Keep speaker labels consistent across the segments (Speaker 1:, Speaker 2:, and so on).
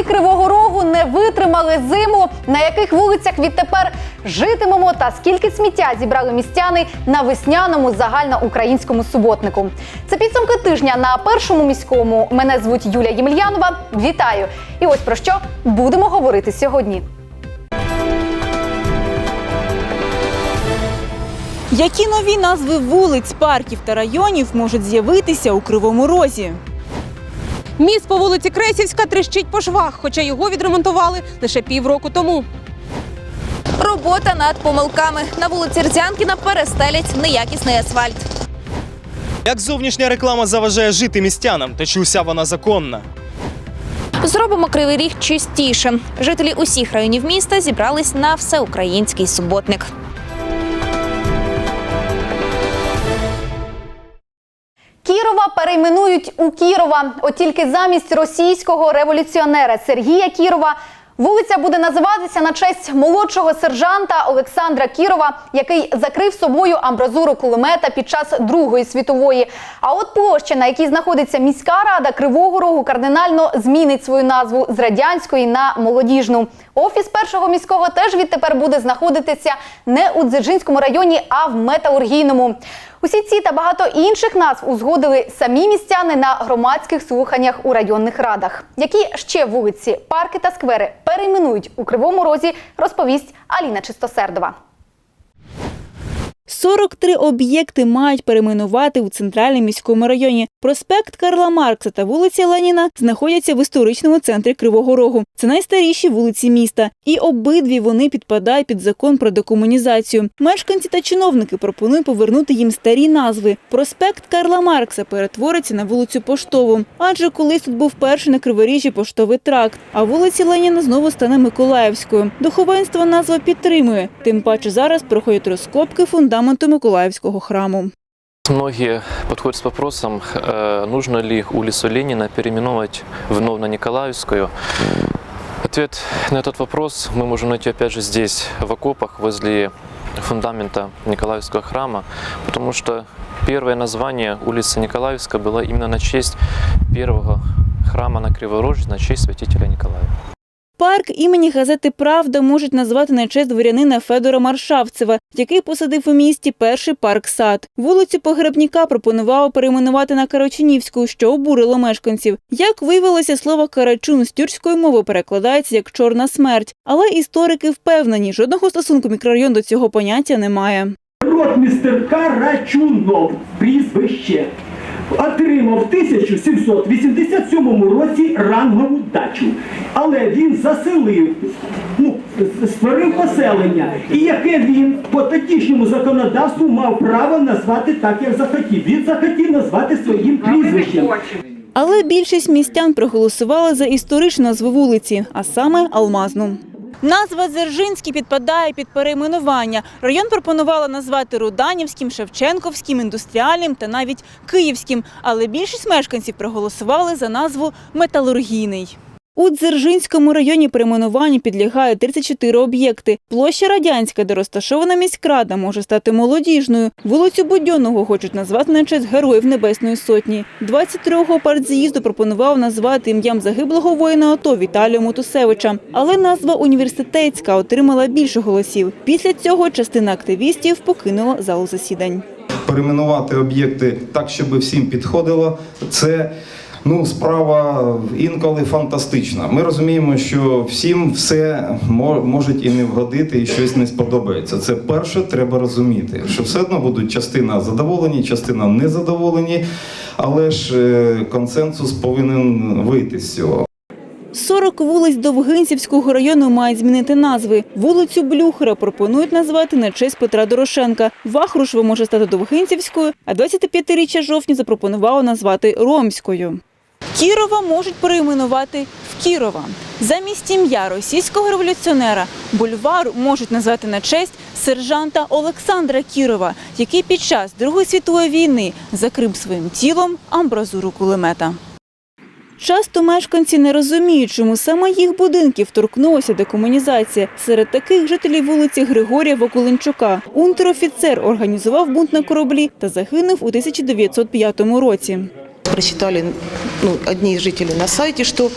Speaker 1: Мости Кривого Рогу не витримали зиму? На яких вулицях відтепер житимемо? Та скільки сміття зібрали містяни на весняному загальноукраїнському суботнику? Це підсумки тижня на першому міському. Мене звуть Юлія Ємельянова. Вітаю! І ось про що будемо говорити сьогодні.
Speaker 2: Які нові назви вулиць, парків та районів можуть з'явитися у Кривому Розі?
Speaker 3: Міст по вулиці Кресівська тріщить по швах, хоча його відремонтували лише півроку тому.
Speaker 4: Робота над помилками. На вулиці Рзянкіна перестелять неякісний асфальт.
Speaker 5: Як зовнішня реклама заважає жити містянам, та чи уся вона законна?
Speaker 4: Зробимо кривий ріг чистіше. Жителі усіх районів міста зібрались на всеукраїнський суботник.
Speaker 1: Кірова перейменують у Кірова. От тільки замість російського революціонера Сергія Кірова вулиця буде називатися на честь молодшого сержанта Олександра Кірова, який закрив собою амбразуру кулемета під час Другої світової. А от площа, на якій знаходиться міська рада Кривого Рогу, кардинально змінить свою назву з радянської на молодіжну. Офіс першого міського теж відтепер буде знаходитися не у Дзержинському районі, а в металургійному. Усі ці та багато інших назв узгодили самі містяни на громадських слуханнях у районних радах. Які ще вулиці, парки та сквери перейменують у Кривому Розі, розповість Аліна Чистосердова.
Speaker 2: 43 об'єкти мають перейменувати у центральному міському районі. Проспект Карла Маркса та вулиця Леніна знаходяться в історичному центрі Кривого Рогу. Це найстаріші вулиці міста, і обидві вони підпадають під закон про декомунізацію. Мешканці та чиновники пропонують повернути їм старі назви. Проспект Карла Маркса перетвориться на вулицю Поштову, адже колись тут був перший на Криворіжжі поштовий тракт. А вулиця Леніна знову стане Миколаївською. Духовенство назва підтримує. Тим паче зараз проходять розкопки фундаменту Миколаївського храму.
Speaker 6: Многие подходят с вопросом, э, нужно ли улицу Ленина переименовать в Новно-Николаевскую. Ответ на этот вопрос мы можем найти опять же здесь, в окопах, возле фундамента Николаевского храма, потому что первое название улицы Николаевская было именно на честь первого храма на Криворожье, на честь святителя Николая.
Speaker 2: Парк імені газети Правда можуть назвати на честь дворянина Федора Маршавцева, який посадив у місті перший парк сад. Вулицю Погребніка пропонували перейменувати на Карачунівську, що обурило мешканців. Як виявилося, слово карачун з тюркської мови перекладається як чорна смерть. Але історики впевнені, жодного стосунку мікрорайон до цього поняття не має.
Speaker 7: Ротмістер Карачунов, прізвище, отримав в 1787 році рангову дачу. Але він заселив, ну, створив поселення, і яке він по тодішньому законодавству мав право назвати так, як захотів. Він захотів назвати своїм прізвищем.
Speaker 2: Але більшість містян проголосували за історичну назву вулиці, а саме Алмазну. Назва Дзержинський підпадає під перейменування. Район пропонувала назвати Руданівським, Шевченковським, індустріальним та навіть Київським. Але більшість мешканців проголосували за назву Металургійний. У Дзержинському районі перейменуванню підлягають 34 об'єкти. Площа Радянська, де розташована міськрада, може стати молодіжною. Вулицю Будьонного хочуть назвати на честь Героїв Небесної Сотні. 22-го партз'їзду пропонував назвати ім'ям загиблого воїна АТО Віталія Мотусевича. Але назва університетська отримала більше голосів. Після цього частина активістів покинула залу засідань.
Speaker 8: перейменувати об'єкти так, щоб всім підходило, це ну, справа інколи фантастична. Ми розуміємо, що всім все мо- можуть і не вгодити, і щось не сподобається. Це перше треба розуміти, що все одно будуть частина задоволені, частина незадоволені, але ж е, консенсус повинен вийти з цього.
Speaker 2: 40 вулиць Довгинцівського району мають змінити назви. Вулицю Блюхера пропонують назвати на честь Петра Дорошенка. Вахрушева може стати Довгинцівською, а 25-річчя жовтня запропонувало назвати Ромською. Кірова можуть перейменувати в Кірова. Замість ім'я російського революціонера бульвар можуть назвати на честь сержанта Олександра Кірова, який під час Другої світової війни закрив своїм тілом амбразуру кулемета. Часто мешканці не розуміють, чому саме їх будинків торкнулася декомунізація. Серед таких жителів вулиці Григорія Вакуленчука. Унтер-офіцер організував бунт на кораблі та загинув у 1905 році.
Speaker 9: Прочитали ну, одни из жителей на сайте, что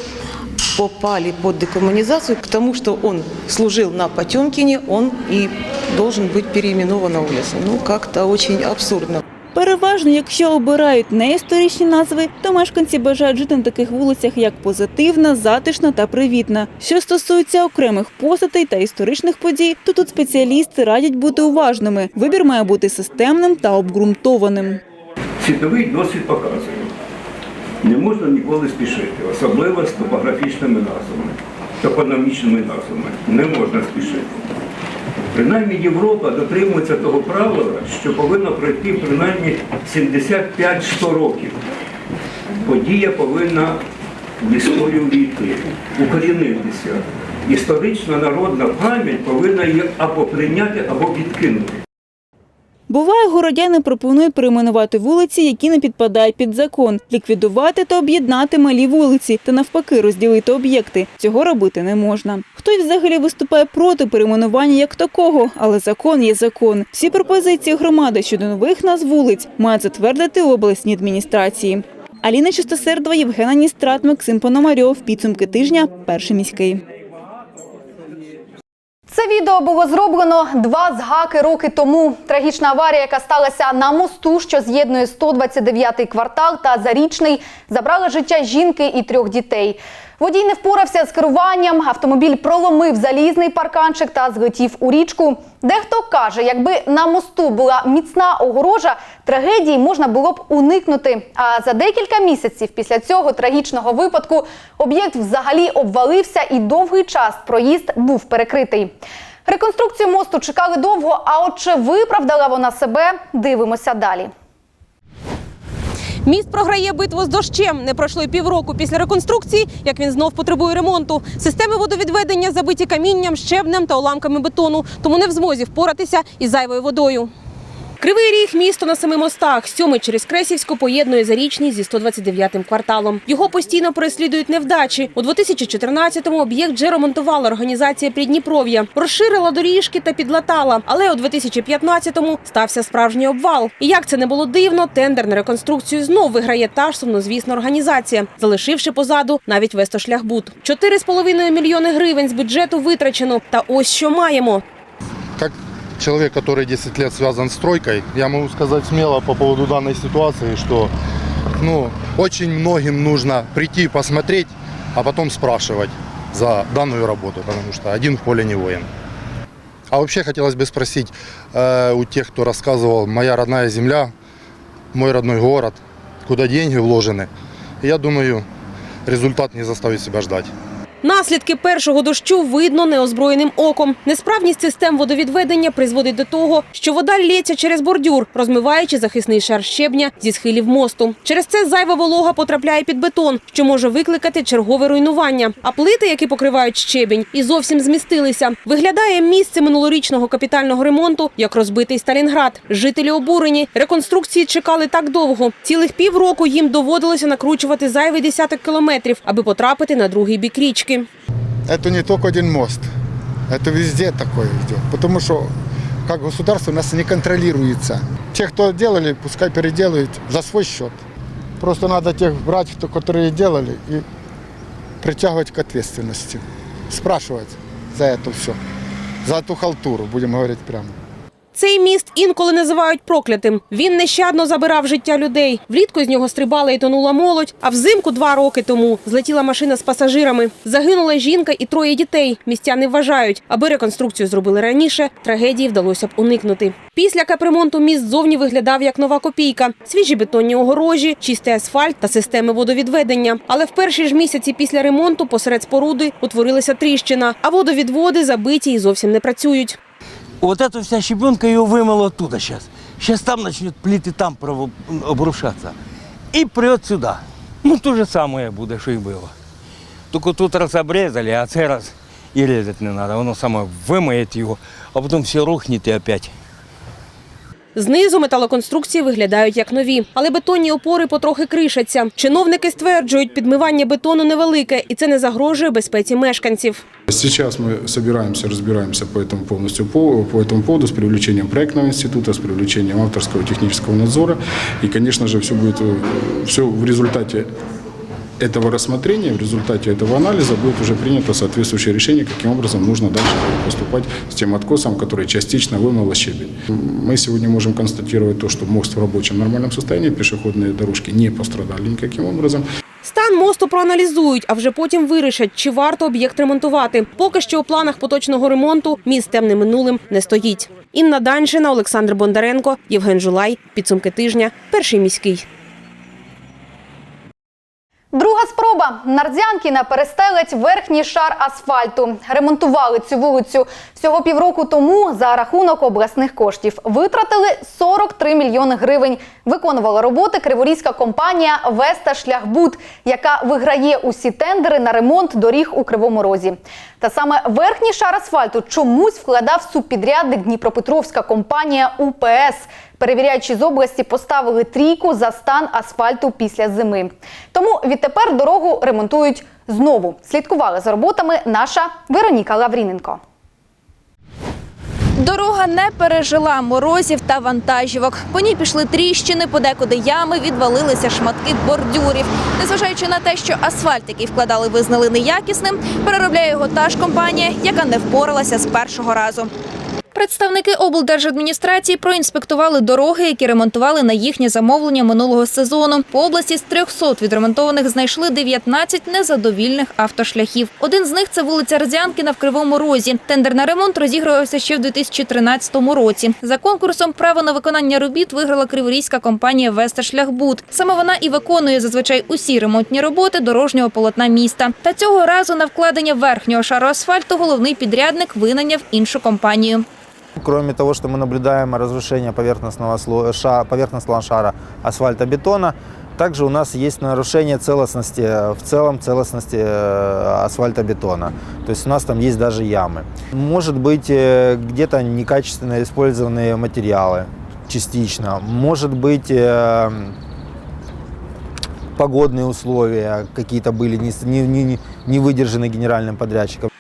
Speaker 9: попали под декоммунизацию, к тому, что он служил на Потемкине, он и должен быть переименован на улицу. Ну, как-то очень абсурдно.
Speaker 2: Переважно, якщо обирають не історичні назви, то мешканці бажають жити на таких вулицях як позитивна, затишна та привітна. Що стосується окремих постатей та історичних подій, то тут спеціалісти радять бути уважними. Вибір має бути системним та обґрунтованим.
Speaker 10: Світовий досвід показує, не можна ніколи спішити, особливо з топографічними назвами, топономічними назвами. Не можна спішити. Принаймні Європа дотримується того правила, що повинно пройти принаймні 75-100 років. Подія повинна в історію війти, укорінитися. Історична народна пам'ять повинна її або прийняти, або відкинути.
Speaker 2: Буває, городяни пропонують перейменувати вулиці, які не підпадають під закон, ліквідувати та об'єднати малі вулиці та навпаки розділити об'єкти. Цього робити не можна. Хтось взагалі виступає проти перейменування як такого, але закон є закон. Всі пропозиції громади щодо нових назв вулиць мають затвердити обласні адміністрації. Аліна Чистосердова, Євгена Ністрат, Максим Пономарьов. Підсумки тижня. Перший міський.
Speaker 1: Це відео було зроблено два з гаки роки тому. Трагічна аварія, яка сталася на мосту, що з'єднує 129-й квартал та Зарічний, забрала життя жінки і трьох дітей. Водій не впорався з керуванням, автомобіль проломив залізний парканчик та злетів у річку. Дехто каже, якби на мосту була міцна огорожа, трагедії можна було б уникнути. А за декілька місяців після цього трагічного випадку об'єкт взагалі обвалився і довгий час проїзд був перекритий. Реконструкцію мосту чекали довго, а от чи виправдала вона себе, дивимося далі.
Speaker 3: Міст програє битву з дощем. Не пройшло й півроку після реконструкції, як він знов потребує ремонту. Системи водовідведення забиті камінням, щебнем та уламками бетону, тому не в змозі впоратися із зайвою водою. Кривий ріг місто на семи мостах. Сьомий через Кресівську поєднує Зарічний зі 129-м кварталом. Його постійно переслідують невдачі. У 2014-му об'єкт вже ремонтувала організація Придніпров'я, розширила доріжки та підлатала. Але у 2015-му стався справжній обвал. І як це не було дивно, тендер на реконструкцію знов виграє та ж сумнозвісна організація, залишивши позаду навіть вестошляхбуд. 4,5 мільйони гривень з бюджету витрачено. Та ось що маємо.
Speaker 11: Человек, который 10 лет связан с стройкой, я могу сказать смело по поводу данной ситуации, что ну, очень многим нужно прийти посмотреть, а потом спрашивать за данную работу, потому что один в поле не воин. А вообще хотелось бы спросить э, у тех, кто рассказывал «Моя родная земля», «Мой родной город», куда деньги вложены. Я думаю, результат не заставит себя ждать.
Speaker 3: Наслідки першого дощу видно неозброєним оком. Несправність систем водовідведення призводить до того, що вода лється через бордюр, розмиваючи захисний шар щебня зі схилів мосту. Через це зайва волога потрапляє під бетон, що може викликати чергове руйнування. А плити, які покривають щебінь, і зовсім змістилися. Виглядає місце минулорічного капітального ремонту як розбитий Сталінград. Жителі обурені. Реконструкції чекали так довго. Цілих півроку їм доводилося накручувати зайвий десяток кілометрів, аби потрапити на другий бік річки.
Speaker 11: Это не только один мост. Это везде такое идет. Потому что как государство у нас не контролируется. Те, кто делали, пускай переделают за свой счет. Просто надо тех брать, кто, которые делали, и притягивать к ответственности. Спрашивать за это все. За эту халтуру, будем говорить прямо.
Speaker 3: Цей міст інколи називають проклятим. Він нещадно забирав життя людей. Влітку з нього стрибала і тонула молодь. А взимку два роки тому злетіла машина з пасажирами. Загинула жінка і троє дітей. Містяни вважають, аби реконструкцію зробили раніше, трагедії вдалося б уникнути. Після капремонту міст зовні виглядав як нова копійка: свіжі бетонні огорожі, чистий асфальт та системи водовідведення. Але в перші ж місяці після ремонту посеред споруди утворилася тріщина, а водовідводи забиті і зовсім не працюють.
Speaker 12: Вот эта вся щебенка ее вымыла оттуда сейчас. Сейчас там начнет плиты там прово- обрушаться. И прет сюда. Ну, то же самое буде, що й було. Тільки тут раз обрезали, а цей раз і резати не треба. Воно саме вимиє його, а потім все рухне і опять.
Speaker 3: Знизу металоконструкції виглядають як нові, але бетонні опори потрохи кришаться. Чиновники стверджують, підмивання бетону невелике, і це не загрожує безпеці мешканців.
Speaker 13: Сейчас мы собираемся, разбираемся по этому полностью по, по этому поводу с привлечением проектного института, с привлечением авторского технического надзора. И, конечно же, все будет э, все в результате этого рассмотрения, в результате этого анализа будет уже принято соответствующее решение, каким образом нужно дальше поступать с тем откосом, который частично вымыло щебень. Мы сегодня можем констатировать то, что мост в рабочем нормальном состоянии, пешеходные дорожки не пострадали никаким образом.
Speaker 3: Стан мосту проаналізують, а вже потім вирішать, чи варто об'єкт ремонтувати. Поки що у планах поточного ремонту міст з темним минулим не стоїть. Інна Даншина, Олександр Бондаренко, Євген Жулай. Підсумки тижня. Перший міський.
Speaker 1: Спроба. Нардзянкіна перестелить верхній шар асфальту. Ремонтували цю вулицю всього півроку тому за рахунок обласних коштів. Витратили 43 мільйони гривень. Виконувала роботи криворізька компанія Веста Шляхбуд, яка виграє усі тендери на ремонт доріг у Кривому Розі. Та саме верхній шар асфальту чомусь вкладав субпідрядник Дніпропетровська компанія УПС. Перевіряючи з області, поставили трійку за стан асфальту після зими. Тому відтепер дорогу ремонтують знову. Слідкувала за роботами наша Вероніка Лавріненко.
Speaker 4: Дорога не пережила морозів та вантажівок. По ній пішли тріщини, подекуди ями, відвалилися шматки бордюрів. Незважаючи на те, що асфальт, який вкладали, визнали неякісним, переробляє його та ж компанія, яка не впоралася з першого разу. Представники облдержадміністрації проінспектували дороги, які ремонтували на їхнє замовлення минулого сезону. По області з 300 відремонтованих знайшли 19 незадовільних автошляхів. Один з них це вулиця Радзянкіна в Кривому Розі. Тендер на ремонт розігрувався ще в 2013 році. За конкурсом право на виконання робіт виграла криворізька компанія Веста Шляхбуд. Саме вона і виконує зазвичай усі ремонтні роботи дорожнього полотна міста. Та цього разу на вкладення верхнього шару асфальту головний підрядник винайняв іншу компанію.
Speaker 14: Кроме того, что мы наблюдаем разрушение поверхностного, слоя, поверхностного шара асфальтобетона, также у нас есть нарушение целостности, в целом целостности э, асфальтобетона. То есть у нас там есть даже ямы. Может быть э, где-то некачественно использованные материалы частично. Может быть э, погодные условия какие-то были не, не, не выдержаны генеральным подрядчиком.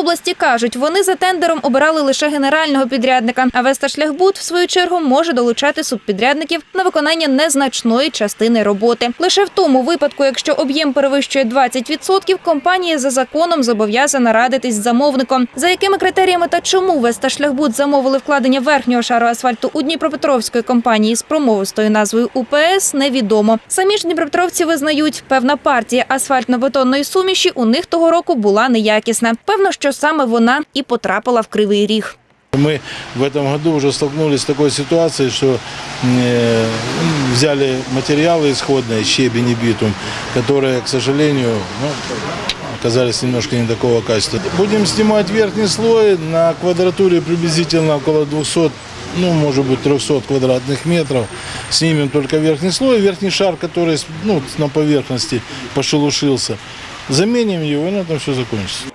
Speaker 4: Області кажуть, вони за тендером обирали лише генерального підрядника. А Веста Шляхбуд, в свою чергу, може долучати субпідрядників на виконання незначної частини роботи. Лише в тому випадку, якщо об'єм перевищує 20%, компанія за законом зобов'язана радитись з замовником. За якими критеріями та чому Веста Шляхбуд замовили вкладення верхнього шару асфальту у Дніпропетровської компанії з промовистою назвою УПС, невідомо. Самі ж Дніпропетровці визнають, певна партія асфальтно-бетонної суміші у них того року була неякісна. Певно, що саме вона і потрапила в кривий ріг.
Speaker 15: Мы в этом году уже столкнулись с такой ситуацией, что э, взяли материалы исходные, щебень и битум, которые, к сожалению, ну, оказались немножко не такого качества. Будем снимать верхний слой на квадратуре приблизительно около 200 ну, может быть, 300 квадратных метров. Снимем только верхний слой, верхний шар, который ну, на поверхности пошелушился. Заменим его, и на этом все закончится.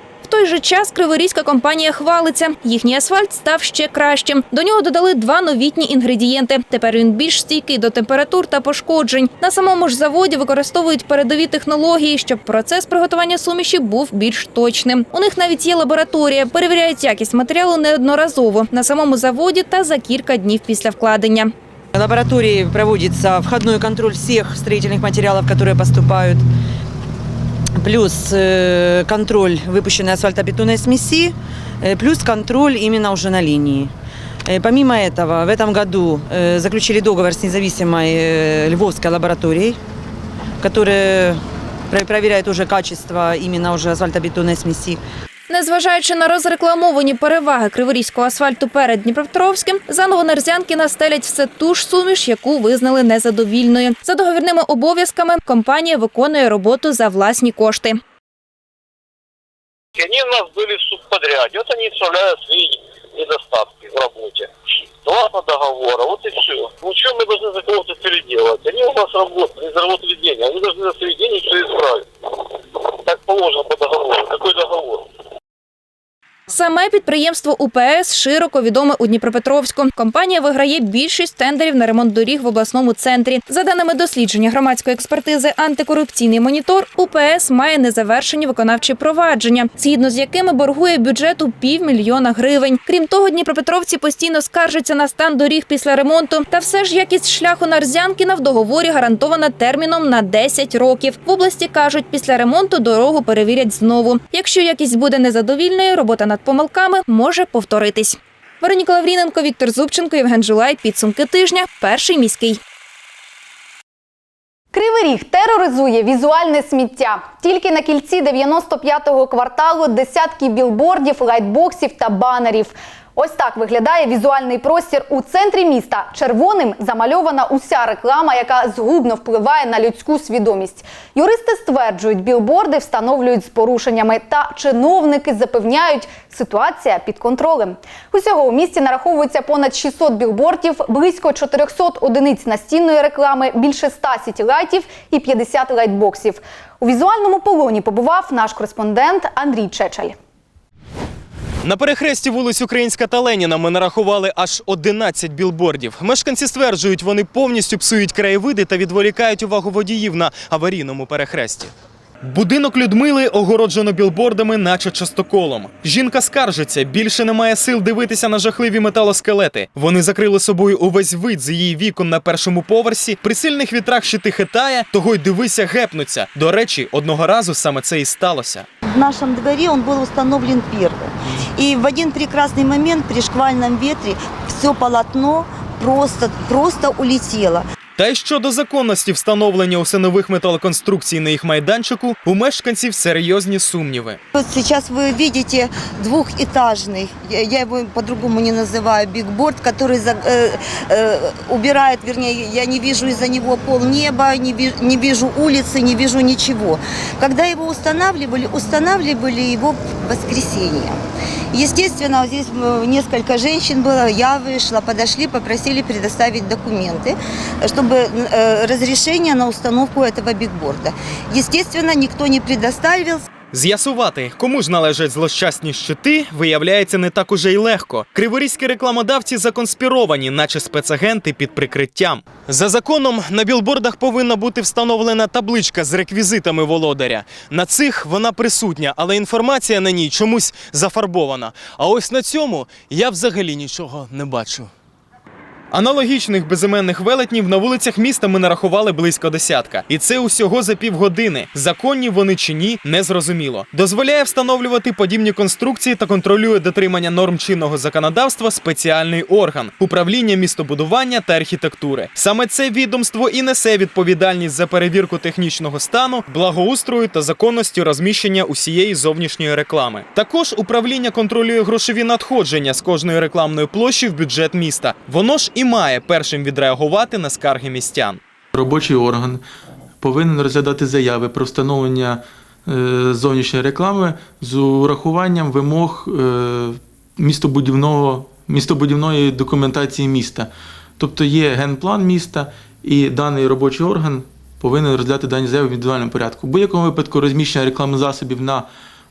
Speaker 4: Той же час криворізька компанія хвалиться. Їхній асфальт став ще кращим. До нього додали два новітні інгредієнти. Тепер він більш стійкий до температур та пошкоджень. На самому ж заводі використовують передові технології, щоб процес приготування суміші був більш точним. У них навіть є лабораторія, перевіряють якість матеріалу неодноразово на самому заводі та за кілька днів після вкладення.
Speaker 16: В лаборатории проводится входной контроль всех строительных материалов, которые поступают, плюс э, контроль выпущенной асфальтобетонной смеси, э, плюс контроль именно уже на линии. Э, Помимо этого, в этом году э, заключили договор с независимой э, львовской лабораторией, которая про- проверяет уже качество именно уже асфальтобетонной смеси.
Speaker 4: Незважаючи на розрекламовані переваги криворізького асфальту перед Дніпропетровським, за Новонерзянкіна стелять все ту ж суміш, яку визнали незадовільною. За договірними обов'язками компанія виконує роботу за власні кошти.
Speaker 17: Они у нас были в субподряде. Вот они исправляют свои недостатки в работе. Согласно договора, вот и все. Ну что мы должны за кого-то переделать? Они у нас работают, они заработали деньги. Они должны за свои деньги все исправить. Так положено по договору. Какой договор?
Speaker 4: Сам Саме підприємство УПС широко відоме у Дніпропетровську. Компанія виграє більшість тендерів на ремонт доріг в обласному центрі. За даними дослідження громадської експертизи антикорупційний монітор, УПС має незавершені виконавчі провадження, згідно з якими боргує бюджету півмільйона гривень. Крім того, дніпропетровці постійно скаржаться на стан доріг після ремонту. Та все ж якість шляху на Рзянкіна в договорі гарантована терміном на 10 років. В області кажуть, після ремонту дорогу перевірять знову. Якщо якість буде незадовільною, робота над помилками може повторитись. Вероніка Лавріненко, Віктор Зубченко, Євген Жулай. Підсумки тижня. Перший міський.
Speaker 1: Кривий ріг тероризує візуальне сміття. Тільки на кільці 95-го кварталу десятки білбордів, лайтбоксів та банерів. Ось так виглядає візуальний простір у центрі міста. Червоним замальована уся реклама, яка згубно впливає на людську свідомість. Юристи стверджують, білборди встановлюють з порушеннями, та чиновники запевняють, ситуація під контролем. Усього у місті нараховується понад 600 білбордів, близько 400 одиниць настінної реклами, більше 100 сітілайтів і 50 лайтбоксів. У візуальному полоні побував наш кореспондент Андрій Чечель.
Speaker 5: На перехресті вулиць Українська та Леніна ми нарахували аж 11 білбордів. Мешканці стверджують, вони повністю псують краєвиди та відволікають увагу водіїв на аварійному перехресті. Будинок Людмили огороджено білбордами, наче частоколом. Жінка скаржиться, більше немає сил дивитися на жахливі металоскелети. Вони закрили собою увесь вид з її вікон на першому поверсі. При сильних вітрах щити хитає, того й дивися, гепнуться. До речі, одного разу саме це і сталося.
Speaker 18: В нашем дворе он был установлен первым. И в один прекрасный момент при шквальном ветре все полотно просто, просто улетело.
Speaker 5: Та й щодо законності встановлення усинових металоконструкцій на їх майданчику, у мешканців серйозні сумніви.
Speaker 18: Вот сейчас вы видите двухэтажный, я я его по-другому не называю, бигборд, который за- э, э, убирает, вернее, я не вижу из-за него пол неба, не, ви- не вижу улицы, не вижу ничего. Когда его устанавливали, устанавливали его в воскресенье. Естественно, здесь э, несколько женщин было, я вышла, подошли, попросили предоставить документы, чтобы э, разрешение на установку этого бигборда. Естественно, никто не предоставил.
Speaker 5: З'ясувати, кому ж належать злощасні щити, виявляється не так уже й легко. Криворізькі рекламодавці законспіровані, наче спецагенти під прикриттям. За законом на білбордах повинна бути встановлена табличка з реквізитами володаря. На цих вона присутня, але інформація на ній чомусь зафарбована. А ось на цьому я взагалі нічого не бачу. Аналогічних безіменних велетнів на вулицях міста ми нарахували близько десятка. І це усього за півгодини. Законні вони чи ні, не зрозуміло. Дозволяє встановлювати подібні конструкції та контролює дотримання норм чинного законодавства спеціальний орган управління містобудування та архітектури. Саме це відомство і несе відповідальність за перевірку технічного стану, благоустрою та законності розміщення усієї зовнішньої реклами. Також управління контролює грошові надходження з кожної рекламної площі в бюджет міста. Воно ж і має першим відреагувати на скарги містян.
Speaker 19: Робочий орган повинен розглядати заяви про встановлення е, зовнішньої реклами з урахуванням вимог е, містобудівного, містобудівної документації міста. Тобто є генплан міста, і даний робочий орган повинен розглядати дані заяви в індивідуальному порядку. В будь-якому випадку розміщення рекламних засобів на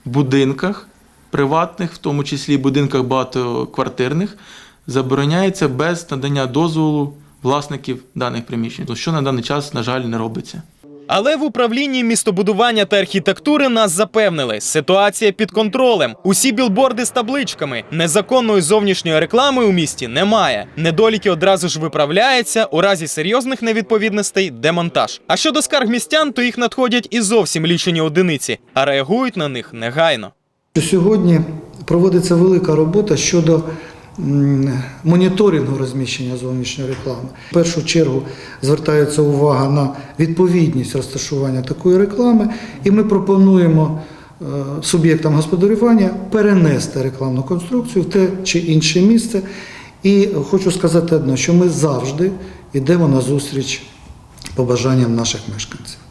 Speaker 19: будинках приватних, в тому числі будинках багатоквартирних, забороняється без надання дозволу власників даних приміщень, що на даний час, на жаль, не робиться.
Speaker 5: Але в управлінні містобудування та архітектури нас запевнили, ситуація під контролем. Усі білборди з табличками. Незаконної зовнішньої реклами у місті немає. Недоліки одразу ж виправляються. У разі серйозних невідповідностей демонтаж. А щодо скарг містян, то їх надходять і зовсім лічені одиниці, а реагують на них негайно.
Speaker 20: Сьогодні проводиться велика робота щодо моніторингу розміщення зовнішньої реклами. В першу чергу звертається увага на відповідність розташування такої реклами, і ми пропонуємо е, суб'єктам господарювання перенести рекламну конструкцію в те чи інше місце. І хочу сказати одне, що ми завжди йдемо на зустріч побажанням наших мешканців.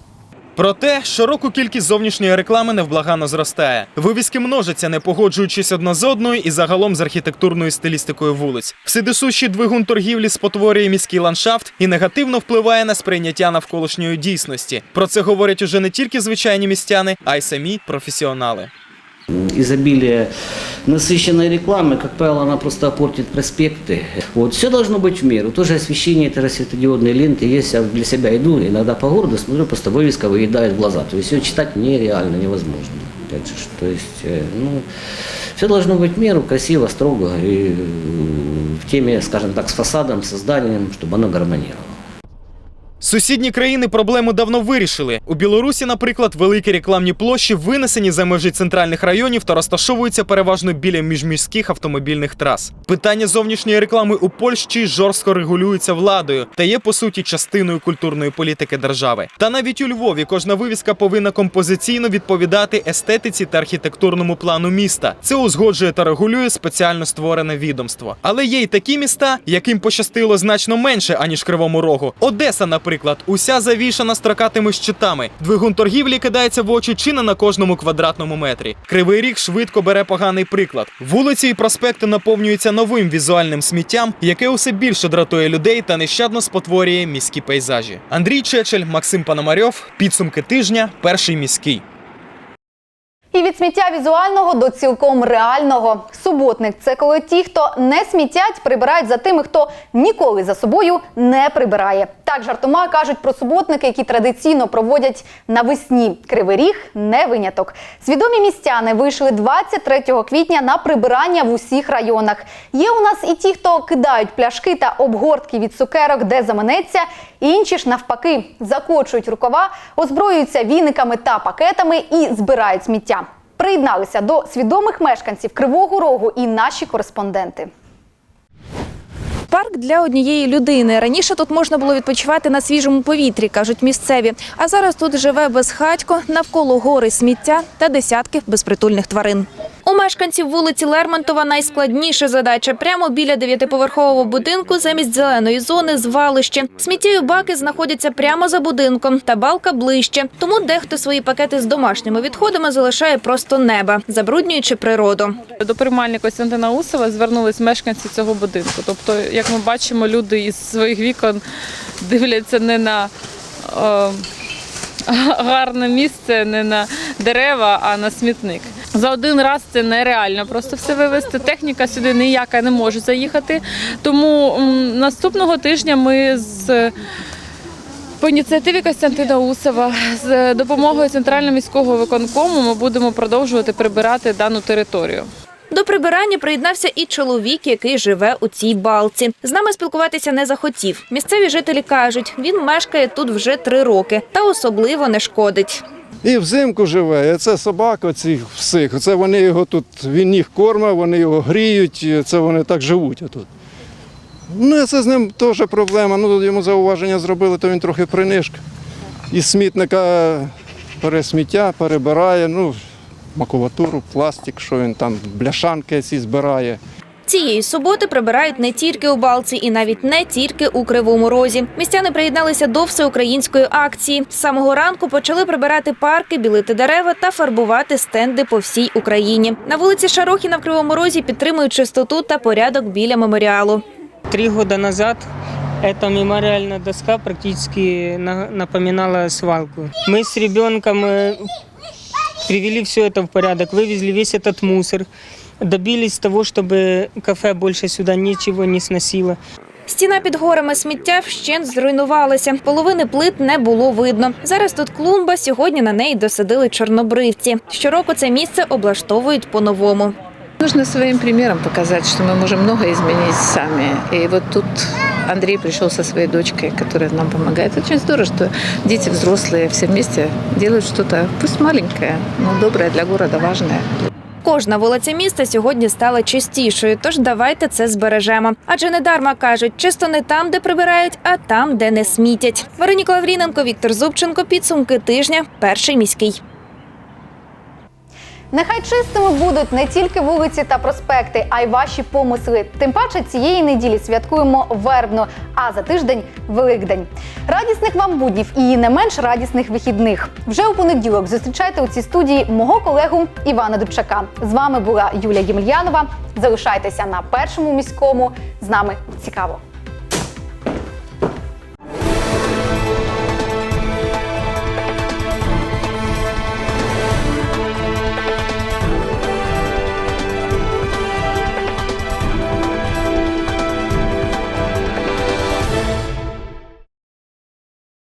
Speaker 5: Проте щороку кількість зовнішньої реклами невблагано зростає. Вивіски множаться, не погоджуючись одна з одною і загалом з архітектурною стилістикою вулиць. Вседисущий двигун торгівлі спотворює міський ландшафт і негативно впливає на сприйняття навколишньої дійсності. Про це говорять уже не тільки звичайні містяни, а й самі професіонали.
Speaker 21: Изобилие насыщенной рекламы, как правило, она просто портит проспекты. Вот. Все должно быть в меру. Тоже освещение этой светодиодной ленты. Есть, я для себя иду, иногда по городу смотрю, просто вывеска выедает глаза. То есть ее читать нереально, невозможно. Опять же, то есть, э, ну, все должно быть в меру, красиво, строго и в теме, скажем так, с фасадом, с зданием, чтобы оно гармонировало.
Speaker 5: Сусідні країни проблему давно вирішили. У Білорусі, наприклад, великі рекламні площі винесені за межі центральних районів та розташовуються переважно біля міжміських автомобільних трас. Питання зовнішньої реклами у Польщі жорстко регулюється владою та є по суті частиною культурної політики держави. Та навіть у Львові кожна вивіска повинна композиційно відповідати естетиці та архітектурному плану міста. Це узгоджує та регулює спеціально створене відомство. Але є й такі міста, яким пощастило значно менше аніж Кривому Рогу. Одеса, наприклад, уся завішана строкатими щитами. Двигун торгівлі кидається в очі чи на кожному квадратному метрі. Кривий ріг швидко бере поганий приклад. Вулиці і проспекти наповнюються новим візуальним сміттям, яке усе більше дратує людей та нещадно спотворює міські пейзажі. Андрій Чечель, Максим Пономарьов. Підсумки тижня. Перший міський.
Speaker 1: І від сміття візуального до цілком реального. Суботник це коли ті, хто не смітять, прибирають за тими, хто ніколи за собою не прибирає. Так жартома кажуть про суботники, які традиційно проводять навесні. Кривий ріг не виняток. Свідомі містяни вийшли 23 квітня на прибирання в усіх районах. Є у нас і ті, хто кидають пляшки та обгортки від цукерок, де заманеться. Інші ж навпаки закочують рукава, озброюються віниками та пакетами і збирають сміття. Приєдналися до свідомих мешканців Кривого Рогу і наші кореспонденти.
Speaker 4: Парк для однієї людини. Раніше тут можна було відпочивати на свіжому повітрі, кажуть місцеві. А зараз тут живе безхатько, навколо гори сміття та десятки безпритульних тварин. У мешканців вулиці Лермонтова найскладніша задача. Прямо біля дев'ятиповерхового будинку замість зеленої зони звалище. Сміттєві баки знаходяться прямо за будинком, та балка ближче. Тому дехто свої пакети з домашніми відходами залишає просто неба, забруднюючи природу.
Speaker 22: До приймальні Костянтина Усова звернулись мешканці цього будинку. Тобто, як ми бачимо, люди із своїх вікон дивляться не на е, гарне місце, не на дерева, а на смітник. За один раз це нереально просто все вивезти. Техніка сюди ніяка не може заїхати. Тому наступного тижня ми з по ініціативі Костянтина Усова з допомогою центрального міського виконкому ми будемо продовжувати прибирати дану територію.
Speaker 4: До прибирання приєднався і чоловік, який живе у цій балці. З нами спілкуватися не захотів. Місцеві жителі кажуть, він мешкає тут вже три роки та особливо не шкодить.
Speaker 23: І взимку живе, і це собака цих всіх. Це вони його тут, він їх кормить, вони його гріють, це вони так живуть тут. Ну, це з ним теж проблема. Ну, йому зауваження зробили, то він трохи принишк. Із смітника бере сміття, перебирає, ну, макулатуру, пластик, що він там, бляшанки ці збирає.
Speaker 4: Цієї суботи прибирають не тільки у Балці і навіть не тільки у Кривому Розі. Містяни приєдналися до всеукраїнської акції. З самого ранку почали прибирати парки, білити дерева та фарбувати стенди по всій Україні. На вулиці Шарохіна в Кривому Розі підтримують чистоту та порядок біля меморіалу.
Speaker 24: Три года назад эта мемориальная доска практически на- напоминала свалку. Мы с ребенком э, привели все это в порядок, вывезли весь этот мусор, добились того, чтобы кафе больше сюда ничего не сносило.
Speaker 4: Стіна під горами сміття вщент зруйнувалася. Половини плит не було видно. Зараз тут клумба. Сьогодні на неї досадили чорнобривці. Щороку це місце облаштовують по-новому.
Speaker 25: Нужно своим примером показать, что мы можем много изменить сами. И вот тут Андрей пришел со своей дочкой, которая нам помогает. Очень здорово, что дети взрослые все вместе делают что-то, пусть маленькое, но доброе для города, важное.
Speaker 4: Кожна вулиця міста сьогодні стала чистішою, тож давайте це збережемо. Адже недарма кажуть, чисто не там, де прибирають, а там, де не смітять. Вероніка Лавріненко, Віктор Зубченко. Підсумки тижня. Перший міський.
Speaker 1: Нехай чистими будуть не тільки вулиці та проспекти, а й ваші помисли. Тим паче цієї неділі святкуємо вербну, а за тиждень Великдень. Радісних вам буднів і не менш радісних вихідних. Вже у понеділок зустрічайте у цій студії мого колегу Івана Дубчака. З вами була Юлія Ємельянова. Залишайтеся на першому міському. З нами цікаво.